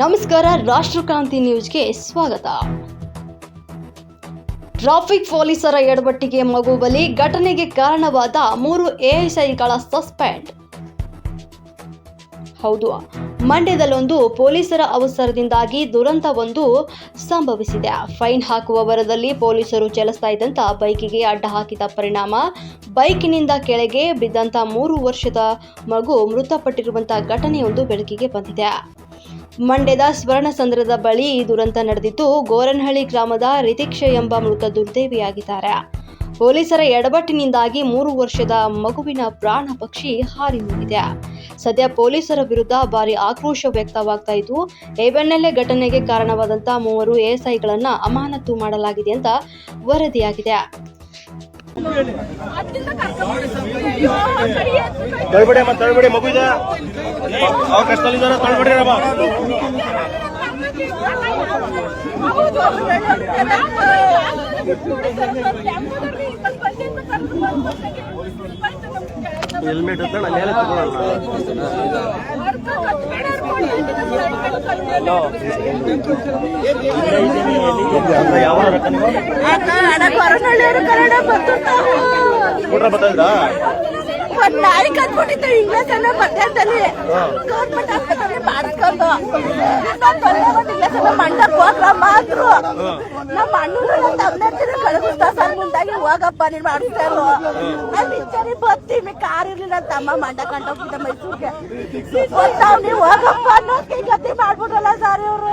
ನಮಸ್ಕಾರ, ರಾಷ್ಟ್ರಕ್ರಾಂತಿ ನ್ಯೂಸ್ಗೆ ಸ್ವಾಗತ. ಟ್ರಾಫಿಕ್ ಪೊಲೀಸರ ಎಡವಟ್ಟಿಗೆ ಮಗು ಬಲಿ ಘಟನೆಗೆ ಕಾರಣವಾದ ಮೂರು ಎಎಸ್ಐಗಳ ಸಸ್ಪೆಂಡ್. ಹೌದು, ಮಂಡ್ಯದಲ್ಲೊಂದು ಪೊಲೀಸರ ಅವಸರದಿಂದಾಗಿ ದುರಂತವೊಂದು ಸಂಭವಿಸಿದೆ. ಫೈನ್ ಹಾಕುವ ವರದಲ್ಲಿ ಪೊಲೀಸರು ಚಲಿಸ್ತಾ ಇದ್ದಂತ ಬೈಕಿಗೆ ಅಡ್ಡ ಹಾಕಿದ ಪರಿಣಾಮ. ಬೈಕಿನಿಂದ ಕೆಳಗೆ ಬಿದ್ದಂತ ಮೂರು ವರ್ಷದ ಮಗು ಮೃತಪಟ್ಟಿರುವಂಥ ಘಟನೆಯೊಂದು ಬೆಳಕಿಗೆ ಬಂದಿದೆ. ಮಂಡ್ಯದ ಸ್ವರ್ಣಸಂದ್ರದ ಬಳಿ ಈ ದುರಂತ ನಡೆದಿದ್ದು, ಗೋರನಹಳ್ಳಿ ಗ್ರಾಮದ ರಿತಿಕ್ಷ ಎಂಬ ಮೃತ ದುರ್ದೇವಿಯಾಗಿದ್ದಾರೆ. ಪೊಲೀಸರ ಎಡವಟ್ಟಿನಿಂದಾಗಿ ಮೂರು ವರ್ಷದ ಮಗುವಿನ ಪ್ರಾಣ ಪಕ್ಷಿ ಹಾರಿ ಹೋಗಿದೆ ಸದ್ಯ ಪೊಲೀಸರ ವಿರುದ್ಧ ಭಾರಿ ಆಕ್ರೋಶ ವ್ಯಕ್ತವಾಗ್ತಾ ಇದ್ದು ಈ ಘಟನೆಗೆ ಕಾರಣವಾದಂತಹ ಮೂವರು ಎಎಸ್ಐಗಳನ್ನ ಅಮಾನತು ಮಾಡಲಾಗಿದೆ ಅಂತ ವರದಿಯಾಗಿದೆ. ತಳ್ಬೇಡಿ ಅಮ್ಮ ತಳ್ಬೇಡಿ ಮಗು ಇದೆ. ಅವ್ರ ಕಷ್ಟದಲ್ಲಿದ್ದಾರೆ ತಳ್ಬೇಡಿ ಅಮ್ಮ. ಹೆಲ್ಮೆಟ್ ಅಂತ ನಾನು ಯಾವ ಮಂಡಕ್ ಹೋಗ್ರಮ್ಮ ಅಂದ್ರು ನಮ್ಮ ಅಣ್ಣನ ತಮ್ಮನ ಕಳಗಿಸ್ತಾ ಸರ್ ಮುಂದಾಗಿ ಹೋಗಪ್ಪ ನೀನ್ ಮಾಡಿಸ್ತಾರೋ ನಾನ್ ನಿಂಚರಿ ಬರ್ತೀವಿ ಕಾರ್ ಇರ್ಲಿಲ್ಲ ತಮ್ಮ ಮಂಡ ಕಂಡೋಗ್ಬಿಟ್ಟ ಮೈಸೂರಿಗೆ ಗೊತ್ತಾವ್ ನೀವ್ ಹೋಗಪ್ಪ ಅನ್ನೋ ಗತಿ ಮಾಡ್ಬಿಟ್ರಲ್ಲ ಸರ್ ಇವ್ರು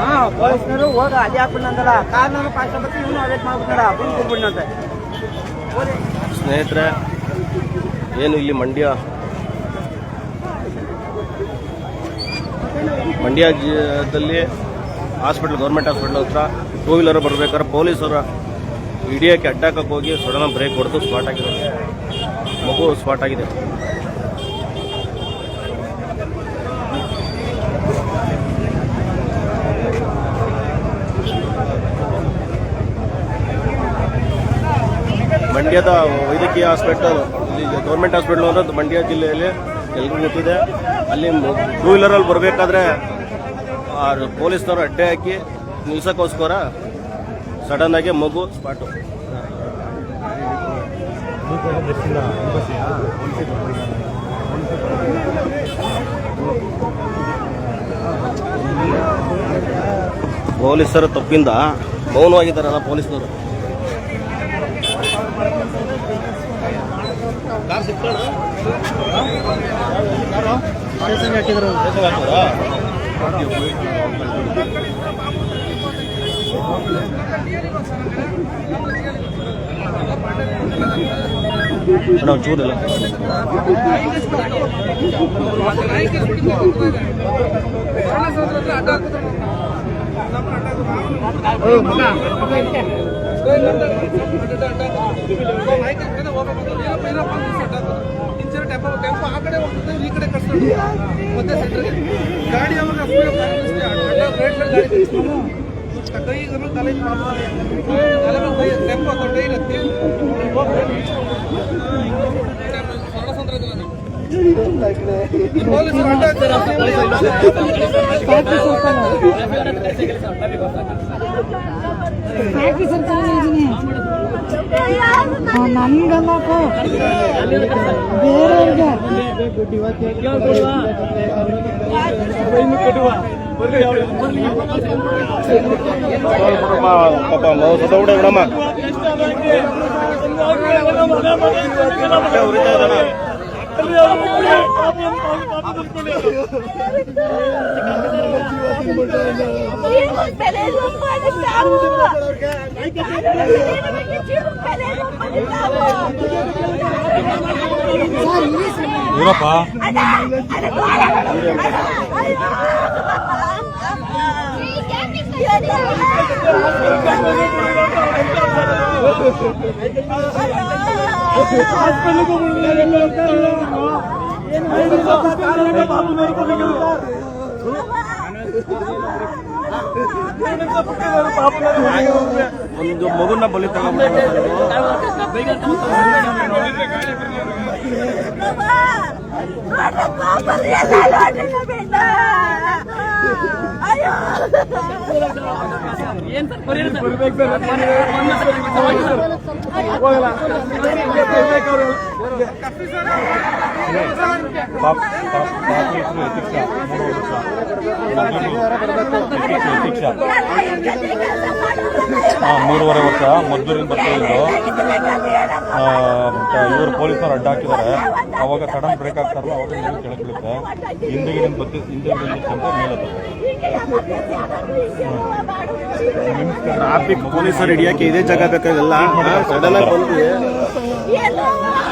ಹಾ ಪೊಲೀಸ್ನವರು ಹೋಗ ಅದೇ ಹಾಕ್ಬಿಟ್ಟಂತಲ್ಲ ಕಾರ್ನವರು ಪಾಸ್ ಬರ್ತಿ ಇವನು ಅವೇಟ್ ಮಾಡ್ಬಿಟ್ಟಾರ ಬಂದು ಕೊಡ್ಬಿಡ್ನಂತೆ ಸ್ನೇಹಿತರೆ, ಏನು ಇಲ್ಲಿ ಮಂಡ್ಯ? ಮಂಡ್ಯ ಜಿಲ್ಲೆಯಲ್ಲಿ ಹಾಸ್ಪಿಟ್ಲ್ ಗೌರ್ಮೆಂಟ್ ಹಾಸ್ಪಿಟ್ಲ್ ಹತ್ರ ಟೂ ವೀಲರ್ ಬರ್ಬೇಕಾದ್ರೆ ಪೊಲೀಸರ ಹಿಡಿಯೋಕ್ಕೆ ಅಡ್ಡಾಕೋಗಿ ಹೋಗಿ ಸಡನ್ ಬ್ರೇಕ್ ಹೊಡೆದು ಸ್ಪಾಟ್ ಆಗಿದೆ ಮಗು ಸ್ಪಾಟ್ ಆಗಿದೆ. ಮಂಡ್ಯದ ವೈದ್ಯಕೀಯ ಹಾಸ್ಪಿಟಲ್, ಇಲ್ಲಿ ಗೌರ್ಮೆಂಟ್ ಹಾಸ್ಪಿಟಲ್ ಅನ್ನೋದು ಮಂಡ್ಯ ಜಿಲ್ಲೆಯಲ್ಲಿ ಎಲ್ರಿಗೂ ಗೊತ್ತಿದೆ. ಅಲ್ಲಿ ಟೂ ವೀಲರಲ್ಲಿ ಬರಬೇಕಾದ್ರೆ ಪೊಲೀಸ್ನವರು ಅಡ್ಡೆ ಹಾಕಿ ನಿಲ್ಸೋಕ್ಕೋಸ್ಕರ ಸಡನ್ ಆಗಿ ಮಗು ಸ್ಪಾಟು. ಪೊಲೀಸರ ತಪ್ಪಿಂದ ಮೌನವಾಗಿದ್ದಾರಲ್ಲ ಪೊಲೀಸ್ನವರು ಮೇಡಮ್ ಚೂರಿಲ್ಲ ಟೆಂಪೋ ಆ ಕಡೆ ಹೋಗ್ತದೆ ಈ ಕಡೆ ಕಳ್ಸ್ಕೊಂಡು ಮತ್ತೆ ಸೆಂಟ್ರಿಗೆ ಗಾಡಿ ಅವಾಗ ರೈಟ್ ಸೈಡ್ ಗಾಡಿ ಕಳಿಸ್ಕೊಂಡು ಕೈ ತಲೆ ತಲೆ ಕೈ ಟೆಂಪೋ ಕೈ ಇರುತ್ತೆ ಸರ್ವಸಂದ್ರ ಇದಿಲ್ಲ ನೀವು. ಈ ಪೊಲೀಸರು ಅಡ್ಡ ನನ್ಗಲ್ಲಪ್ಪ ಬೇರೆಯವ್ರಿಗೆ ಪಾಪ ಮೌಸದ ಕೂಡ ಬಿಡಮ್ಮ ಏನಪ್ಪ ಒಂದು ಮಗುನ ಬಲಿ ತಗೊಂಡ್ಬಿಟ್ಟು ಅಯ್ಯೋ ಪಾಪ ಹಾಂ ಮೂರುವರೆ ವರ್ಷ ಮದ್ದೂರಿಂದ ಬರ್ತಾ ಇದ್ದು ಇವರು ಪೊಲೀಸರು ಅಡ್ಡ ಹಾಕಿದ್ದಾರೆ. ಅವಾಗ ಸಡನ್ ಬ್ರೇಕ್ ಆಗ್ತಾರಲ್ಲ ಅವಾಗ ನೀವು ಕೆಳಗೆ ಬೀಳುತ್ತೆ ಹಿಂದಿಗೆ ಬತ್ತಿ ಹಿಂದಿಗೆ ಅಂತ ಮೇಲೆ ಟ್ರಾಫಿಕ್ ಪೊಲೀಸರು ಹಿಡಿಯಕ್ಕೆ ಇದೇ ಜಾಗ ಬೇಕಾಗಿಲ್ಲ ಸಡನ್ ಆಗಿ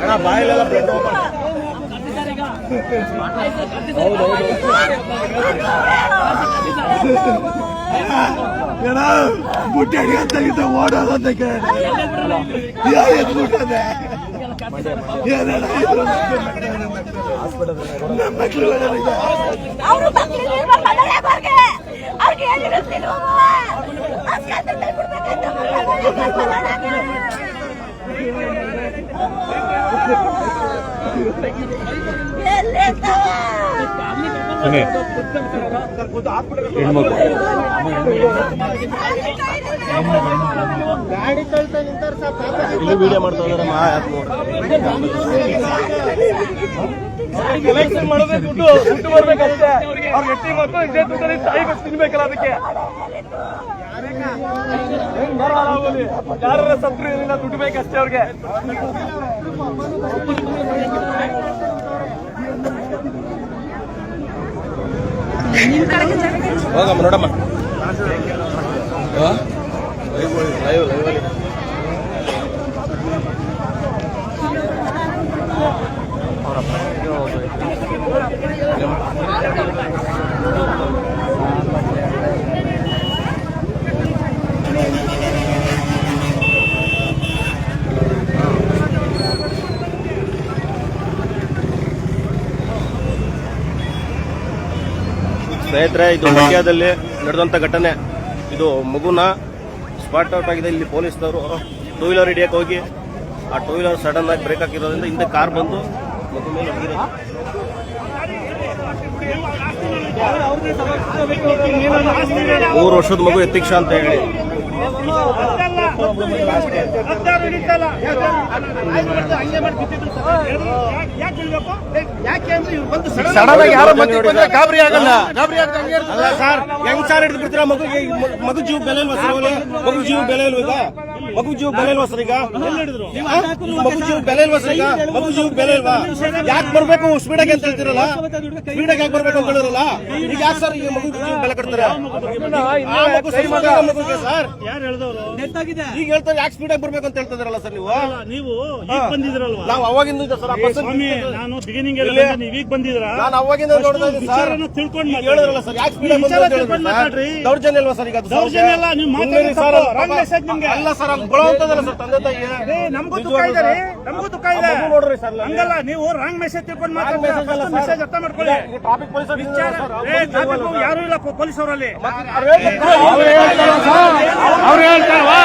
ಅಣ್ಣ ಬಾಯಿಲೆಲ್ಲ ಬ್ಲಡ್ ಅವರು ಮಕ್ಕಳಿಗೆ ಅವ್ರಿಗೆ ಅವ್ರಿಗೆ ಹೇಳಿರ್ತಿಲ್ವಮ್ಮ ಅಂತ ಕೇಳಿದೆ ಎಲ್ಲಿರ್ತಾವ ಹೆಣ್ಮಗು ಇಲ್ಲಿ ವಿಡಿಯೋ ಮಾಡ್ತಾ ಇದಾರೆ ಮಾ ಯಾಕೆ ಮಾಡೋದೇ ದುಡ್ಡು ದುಡ್ಡು ಬರ್ಬೇಕಷ್ಟೇ. ಅವ್ರ ಎಟ್ಟಿ ಮಕ್ಕಳು ಇದೇ ದುಡ್ಡಲ್ಲಿ ತಾಯಿಗೆ ತಿನ್ಬೇಕಲ್ಲ ಅದಕ್ಕೆ. ಯಾರ ಸತ್ರು ದುಡ್ಡು ಬೇಕಷ್ಟೇ ಅವ್ರಿಗೆ. ಹೋಗಮ್ಮ ನೋಡಮ್ಮ ಲೈವ್ ಲೈವ್ ಲೈವ್ ಸ್ನೇಹಿತರೆ ಇದು ಮಂಡ್ಯದಲ್ಲಿ ನಡೆದಂತ ಘಟನೆ. ಇದು ಮಗುನ ಸ್ಪಾಟ್ ಔಟ್ ಆಗಿದೆ ಇಲ್ಲಿ ಪೊಲೀಸ್ನವರು ಟೂ ವೀಲರ್ ಹಿಡಿಯಕ್ಕೆ ಹೋಗಿ ಆ ಟೂ ವೀಲರ್ ಸಡನ್ ಆಗಿ ಬ್ರೇಕ್ ಹಾಕಿರೋದ್ರಿಂದ ಹಿಂದೆ ಕಾರ್ ಬಂದು ಮಗು ಮೇಲೆ. ಮೂರು ವರ್ಷದ ಮಗು ಯತೀಕ್ಷ ಅಂತ ಹೇಳಿ. ಸಡನ್ ಆಗಿ ಯಾರೋ ಮಧ್ಯೆ ಬಂದ್ರೆ ಗಾಬರಿ ಆಗಲ್ಲ. ಗಾಬರಿ ಅಲ್ಲ ಸರ್ ಹೆಂಗ್ ಸಾರ್ ಹಿಡಿದು ಬಿಡ್ತೀರಾ ಮಗು? ಮಗು ಜೀವ ಬೆಲೆ ಇಲ್ವಾ ಸರ್? ಮಗು ಜೀವ ಬೆಲೆ ಇಲ್ವಾ ಮಗು ಜೀವ ಬೆಲೆ ಇಲ್ವಾ ಸರ್ ಈಗ? ಮಗು ಜೀವ ಬೆಲೆ ಇಲ್ವಾ ಸರ್ ಈಗ? ಮಗು ಜೀವ ಬೆಲೆ ಇಲ್ವಾ ಯಾಕೆ ಬರ್ಬೇಕು? ಸ್ಪೀಡಾಗಿ ಅಂತ ಹೇಳ್ತಿರಲ್ಲ? ಸ್ಪೀಡಾಗಿ ಯಾಕೆ ಬರ್ಬೇಕು ಅಂತ ಹೇಳಿರಲ್ಲ ಈಗ ಯಾಕೆ ಸರ್ ಈಗ ಮಗು ಜೀವ ಬೆಲೆ ಕಟ್ತಾರೆ? ಸರಿ? ಈಗ ಹೇಳ್ತಾರೆ ಯಾಕೆ ಸ್ಪೀಡಾಗಿ ಬರ್ಬೇಕು ಅಂತ ಹೇಳ್ತಿದ್ರಲ್ಲ ಸರ್ ನೀವು? ನೀವು ಈಗ ಬಂದಿದ್ರಲ್ವಾ? ನಾವು ಅವಾಗಿಂದ ಸರ್ ನಾನು ಬಿಗಿನಿಂಗ್ ನೀವೀಗ ಬಂದಿದ್ರ ನಾನು ಅವಾಗಿಂದ ನೋಡ್ತಾ ಇದ್ದೀನಿ ಸರ್. ತಿಳ್ಕೊಂಡು ಹೇಳಿದ್ರಲ್ಲ ಸರ್ ಯಾಕೆ ಸ್ಪೀಡಾಗಿ ಬಂದ್ರು. ದೌರ್ಜನ್ಯ ಅಲ್ವಾ ಸರ್ ಈಗ ದೌರ್ಜನ್ಯ ಅಲ್ಲ, ನೀವು ಮಾತಾಡೋದು ಸರ್, ಅಲ್ಲ ಸರ್ ಕೊಡುವಂತದಲ್ಲ ಸರ್ ತಂದೆ ತಾಯಿ ನಮಗೂ ದುಃಖ ಇದೆ ರೀ ನಮಗೂ ದುಃಖ ಇದೆ. ನೋಡ್ರಿ ಸರ್ ಹಂಗಲ್ಲ ನೀವು ರಾಂಗ್ ಮೆಸೇಜ್ ತಿಳ್ಕೊಂಡು ಮಾತ್ರ. ಮೆಸೇಜ್ ಅರ್ಥ ಮಾಡ್ಕೊಳ್ಳಿ. ಟ್ರಾಫಿಕ್ traffic ಯಾರು ಇಲ್ಲ ಪೊಲೀಸ್ ಅವರಲ್ಲಿ. ಅವ್ರು ಹೇಳ್ತಾರವಾ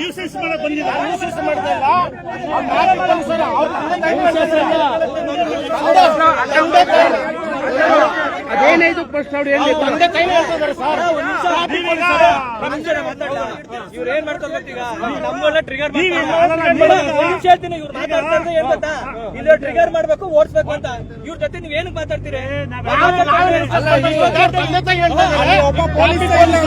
ನ್ಯೂಸೆನ್ಸ್ ಮಾಡಕ್ ಬಂದಿದ್ದಾರೆ? ಅದೇನೈದು ಫಸ್ಟ್ ಅವ್ರು ಹೇಳಿ ಇವ್ರು ಏನ್ ಮಾಡ್ತಾರೆ ಗೊತ್ತೀಗ? ನಮ್ಗೆಲ್ಲ ಟ್ರಿಗರ್ ಹೇಳ್ತೀನಿ ಇವ್ರು ಮಾತಾಡ್ತಾರೆ ಏನ್ ಗೊತ್ತಾ ಇಲ್ಲ ಟ್ರಿಗರ್ ಮಾಡ್ಬೇಕು ಓಡಿಸ್ಬೇಕು ಅಂತ. ಇವ್ರ ಜೊತೆ ನೀವ್ ಏನಕ್ ಮಾತಾಡ್ತೀರಿ? ಪೊಲೀಸ್ ಹೈಲೈಟ್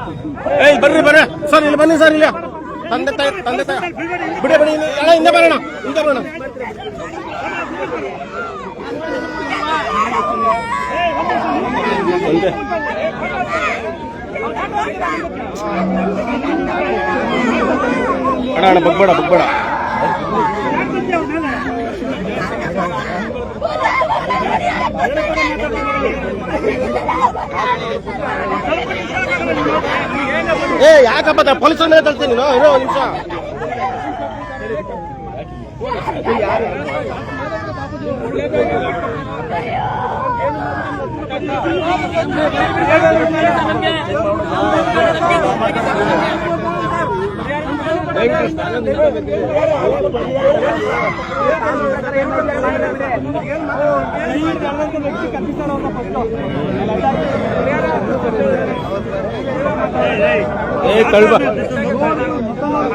ಇಲ್ದೇ ಇಲ್ಲ ಹಾಸ್ಪಿಟಲ್ಗೆ ಅಂದ ತಕ್ಷಣ ಮೂವ್ ಮಾಡ್ತಿದ್ದಾರೆ ಏಯ್ ಬರ್ರಿ ಬರ್ರಿ ಸರ್ ಇಲ್ಲಿ ಬನ್ನಿ ಸರ್ ಇಲ್ಲಿ ತಂದೆ ತಾಯಿ ತಂದೆ ತಾಯಿ ಬಿಡಿ ಬಿಡಿ ಇಲ್ಲಿ ಎಲ್ಲ ಹಿಂದೆ ಬರೋಣ ಹಿಂದೆ ಬರೋಣ ತಂದೆ ಅಣ್ಣ ಅಣ್ಣ ಬಗ್ಬೇಡ ಬಗ್ಬೇಡ ಏ ಯಾಕಪ್ಪ ಪೊಲೀಸರನ್ನೇ ತಳ್ತೀನಿ ನೀನು? ಇರೋ ಒಂದ್ ನಿಮಿಷ. ಏ ಕಳ್ಬ.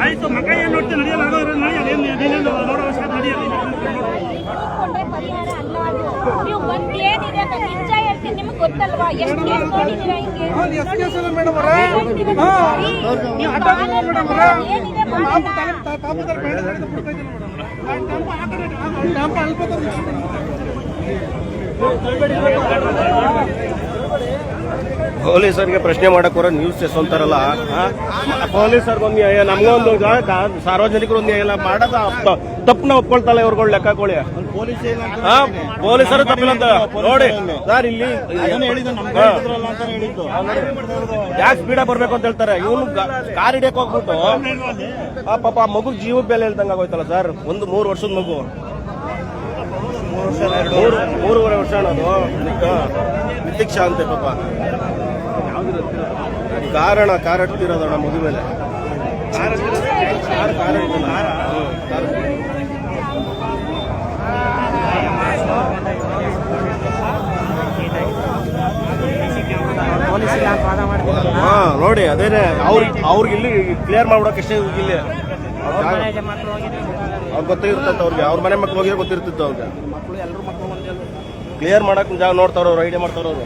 ಆಯ್ತು ಮಗ ಏನ್ ನೋಡ್ತೀನಿ ನಡೆಯಲ್ಲ ಆಗೋ ಇರೋದು ನಡೆಯಲ್ಲ ಏನ್ ನೀನೇನು ನೋಡೋ ಅವಶ್ಯಕತೆ ನಡೆಯಲ್ಲ ಕೊಂಡ್ರೆ ಪರಿಹಾರ ಅಲ್ಲ ಅದು ನೀವು ಒಂದ್ ಏನಿದೆ ಅಂತ ನಿಜ ಹೇಳ್ತೀನಿ ನಿಮ್ಗೆ ಗೊತ್ತಲ್ವಾ? ಎಷ್ಟು ಕೇಸ್ ನೋಡಿದೀರಾ ಹಿಂಗೆ? ಎಷ್ಟು ಕೇಸ್ ಇಲ್ಲ ಮೇಡಮ್ ಹೇಳ್ತೀವಿ ನೋಡಿ. ನೀವು ಏನಿದೆ ಕಾಪುದಲ್ಲಿ ಬೇಡ ಬೇಡ ಬಿಡ್ತಾ ಇದ್ದೀನಿ ಮೇಡಮ್ ಟೆಂಪೋ ಆ ಕಡೆ ಟೆಂಪೋ ಅಲ್ಪ ಪೊಲೀಸರಿಗೆ ಪ್ರಶ್ನೆ ಮಾಡಕ್ ನ್ಯೂಸ್ ನ್ಯೂಸ್ ಪೊಲೀಸರ್ಗೆ ಒಂದು ನ್ಯಾಯ ನಮಗೊಂದು ಸಾರ್ವಜನಿಕರು ಒಂದು ನ್ಯಾಯ ಇಲ್ಲ ಮಾಡೋದ ತಪ್ಪನ ಒಪ್ಕೊಳ್ತಲ್ಲ ಇವ್ರುಗಳು ಪೊಲೀಸ್ ಹಾ ಪೊಲೀಸರು ತಪ್ಪಿಲ್ಲ ಅಂತ. ನೋಡಿ ಸರ್ ಇಲ್ಲಿ ಯಾಕೆ ಸ್ಪೀಡ ಬರ್ಬೇಕು ಅಂತ ಹೇಳ್ತಾರೆ. ಇವನು ಕಾರ್ ಹಿಡಿಯಕ್ ಹೋಗ್ಬಿಟ್ಟು ಆ ಪಾಪ ಮಗು ಜೀವ ಬೆಲೆ ಹೇಳ್ದಂಗ ಆಗೋಯ್ತಲ್ಲ ಸರ್. ಒಂದು ಮೂರು ವರ್ಷದ ಮಗು. ಮೂರು ಮೂರುವರೆ ವರ್ಷ ಅನ್ನೋದು ನಿತಿಕ್ಷಾ ಅಂತೆ ಪಾಪ. ಕಾರಣ ಕಾರ್ ಹತ್ತಿರೋದಣ್ಣ ಮಗು ಮೇಲೆ. ಹಾ ನೋಡಿ ಅದೇನೆ ಅವ್ರಿಗೆ ಅವ್ರಿಗೆ ಇಲ್ಲಿ ಕ್ಲಿಯರ್ ಮಾಡ್ಬಿಡಕ್ಕೆ ಎಷ್ಟೇ ಇಲ್ಲಿ. ಅವ್ರಿಗೆ ಗೊತ್ತಿರ್ತಂತ ಅವ್ರಿಗೆ ಅವ್ರ ಮನೆ ಮಕ್ಳು ಹೋಗಿರೋ ಗೊತ್ತಿರ್ತಿತ್ತು ಅವ್ರಿಗೆ ಕ್ಲಿಯರ್ ಮಾಡಕ್ ಜಾಗ ನೋಡ್ತಾರ ಅವ್ರು ಐಡಿಯಾ ಮಾಡ್ತಾರ ಅವರು.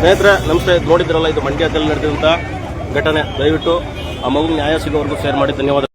ಸ್ನೇಹಿತರೆ, ನಮಸ್ತೆ. ನೋಡಿದ್ರಲ್ಲ, ಇದು ಮಂಡ್ಯದಲ್ಲಿ ನಡೆದಂತ ಘಟನೆ. ದಯವಿಟ್ಟು ಆ ಮಗು ನ್ಯಾಯ ಸಿಗೋವರೆಗೂ ಶೇರ್ ಮಾಡಿ. ಧನ್ಯವಾದ.